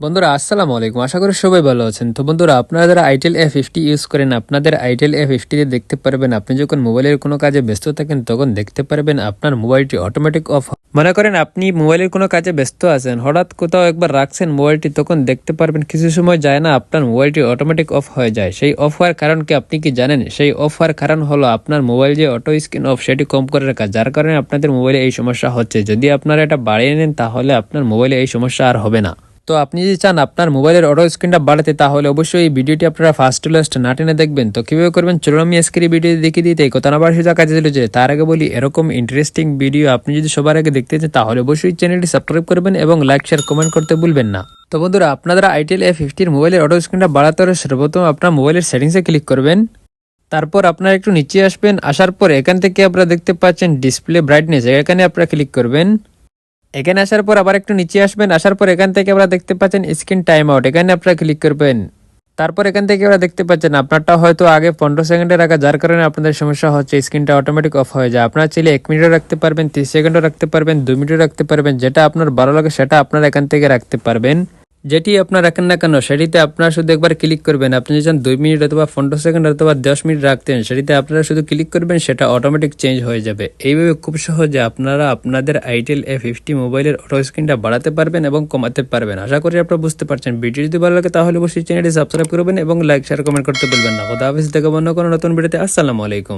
বন্ধুরা, আসসালামু আলাইকুম। আশা করি সবাই ভালো আছেন। তো বন্ধুরা, আপনারা যারা আইটেল এ ফিফটি ইউজ করেন, আপনাদের আইটেল এ ফিফটিতে দেখতে পারবেন, আপনি যখন মোবাইলের কোনো কাজে ব্যস্ত থাকেন, তখন দেখতে পারবেন আপনার মোবাইলটি অটোমেটিক অফ মনে করেন আপনি মোবাইলের কোনো কাজে ব্যস্ত আছেন, হঠাৎ কোথাও একবার রাখছেন মোবাইলটি, তখন দেখতে পারবেন কিছু সময় যায় না, আপনার মোবাইলটি অটোমেটিক অফ হয়ে যায়। সেই অফ হওয়ার কারণ কি আপনি কি জানেন? সেই অফ হওয়ার কারণ হলো আপনার মোবাইল যে অটো স্ক্রিন অফ সেটি কম করে রাখা, যার কারণে আপনাদের মোবাইলে এই সমস্যা হচ্ছে। যদি আপনারা এটা বাড়িয়ে নেন, তাহলে আপনার মোবাইলে এই সমস্যা আর হবে না। তো আপনি যদি চান আপনার মোবাইলের অটো স্ক্রিনটা বাড়াতে, তাহলে অবশ্যই এই ভিডিওটি আপনারা ফার্স্ট টু লাস্ট না টেনে দেখবেন। তো কীভাবে করবেন? চলুন আমি আজকের এই ভিডিও দেখিয়ে দিতে কথা না বাড়ি কাজে দিল যে, তার আগে বলি, এরকম ইন্টারেস্টিং ভিডিও আপনি যদি সবার আগে দেখতে চান, তাহলে অবশ্যই চ্যানেলটি সাবস্ক্রাইব করবেন এবং লাইক শেয়ার কমেন্ট করতে ভুলবেন না। তো বন্ধুরা আপনারা আইটেল এ ফিফটির মোবাইলের অটো স্ক্রিনটা বাড়াতে হলে সর্বপ্রথম আপনার মোবাইলের সেটিংসে ক্লিক করবেন। তারপর আপনারা একটু নিচে আসবেন। আসার পর এখান থেকে আপনারা দেখতে পাচ্ছেন ডিসপ্লে ব্রাইটনেস এখানে আপনারা ক্লিক করবেন। এখানে আসার পর আবার একটু নিচে আসবেন, আসার পর এখান থেকে আমরা দেখতে পাচ্ছেন স্ক্রিন টাইম আউট এখানে আপনারা ক্লিক করবেন। তারপর এখান থেকে আমরা দেখতে পাচ্ছেন আপনারটা হয়তো আগে পনেরো সেকেন্ডে রাখা যার কারণে আপনাদের সমস্যা হচ্ছে স্ক্রিনটা অটোমেটিক অফ হয়ে যায়। আপনার চাইলে এক মিনিটও রাখতে পারবেন, তিরিশ সেকেন্ডও রাখতে পারবেন, দু মিনিটও রাখতে পারবেন, যেটা আপনার ভালো লাগে সেটা আপনার এখান থেকে রাখতে পারবেন। যেটি আপনার রাখেন না কেন, সেটিতে আপনারা শুধু একবার ক্লিক করবেন। আপনি যদি দুই মিনিট অথবা পনেরো সেকেন্ড অথবা দশ মিনিট রাখতেন, সেটিতে আপনারা শুধু ক্লিক করবেন, সেটা অটোমেটিক চেঞ্জ হয়ে যাবে। এইভাবে খুব সহজে আপনারা আপনাদের আইটেল এ ফিফটি মোবাইলের অটো স্ক্রিনটা বাড়াতে পারবেন এবং কমাতে পারবেন। আশা করি আপনারা বুঝতে পারছেন। ভিডিও যদি ভালো লাগে, তাহলে অবশ্যই চ্যানেলটি সাবস্ক্রাইব করবেন এবং লাইক শেয়ার কমেন্ট করতে বলবেন না। খোদা হাফিজ থেকে অন্য কোনো নতুন ভিডিওতে। আসসালামু আলাইকুম।